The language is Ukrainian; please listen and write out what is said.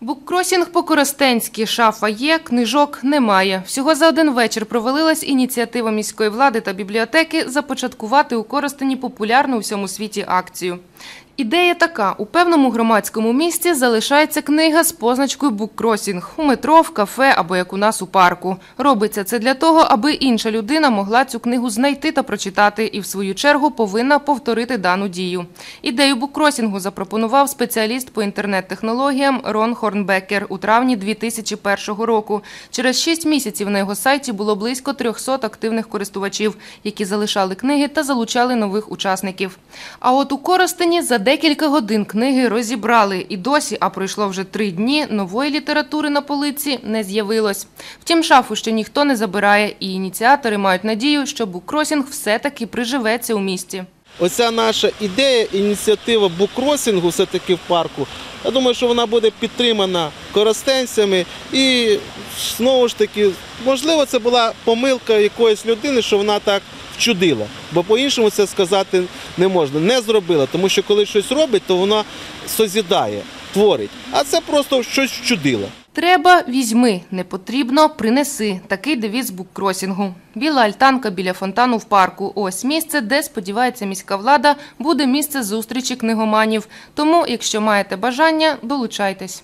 Буккросінг по-коростенськи, шафа є, книжок немає. Всього за один вечір провалилась ініціатива міської влади та бібліотеки започаткувати у Коростені популярну у всьому світі акцію. Ідея така: у певному громадському місці залишається книга з позначкою буккросінг у метро, в кафе або як у нас у парку. Робиться це для того, аби інша людина могла цю книгу знайти та прочитати, і в свою чергу повинна повторити дану дію. Ідею буккросінгу запропонував спеціаліст по інтернет-технологіям Рон Хорнбекер у травні 2001 року. Через шість місяців на його сайті було близько 300 активних користувачів, які залишали книги та залучали нових учасників. А от у Коростені за декілька годин книги розібрали і досі, а пройшло вже три дні, нової літератури на полиці не з'явилось. Втім, шафу ще ніхто не забирає, і ініціатори мають надію, що буккросінг все-таки приживеться у місті. Оця наша ідея, ініціатива буккросінгу все-таки в парку. Я думаю, що вона буде підтримана коростенцями. І знову ж таки, можливо, це була помилка якоїсь людини, що вона так вчудила. Бо по-іншому це сказати не можна. Не зробила, тому що коли щось робить, то вона созідає, творить. А це просто щось вчудила. Треба візьми, не потрібно принеси. Такий девіз буккросінгу. Біла альтанка біля фонтану в парку. Ось місце, де сподівається міська влада, буде місце зустрічі книгоманів. Тому, якщо маєте бажання, долучайтесь.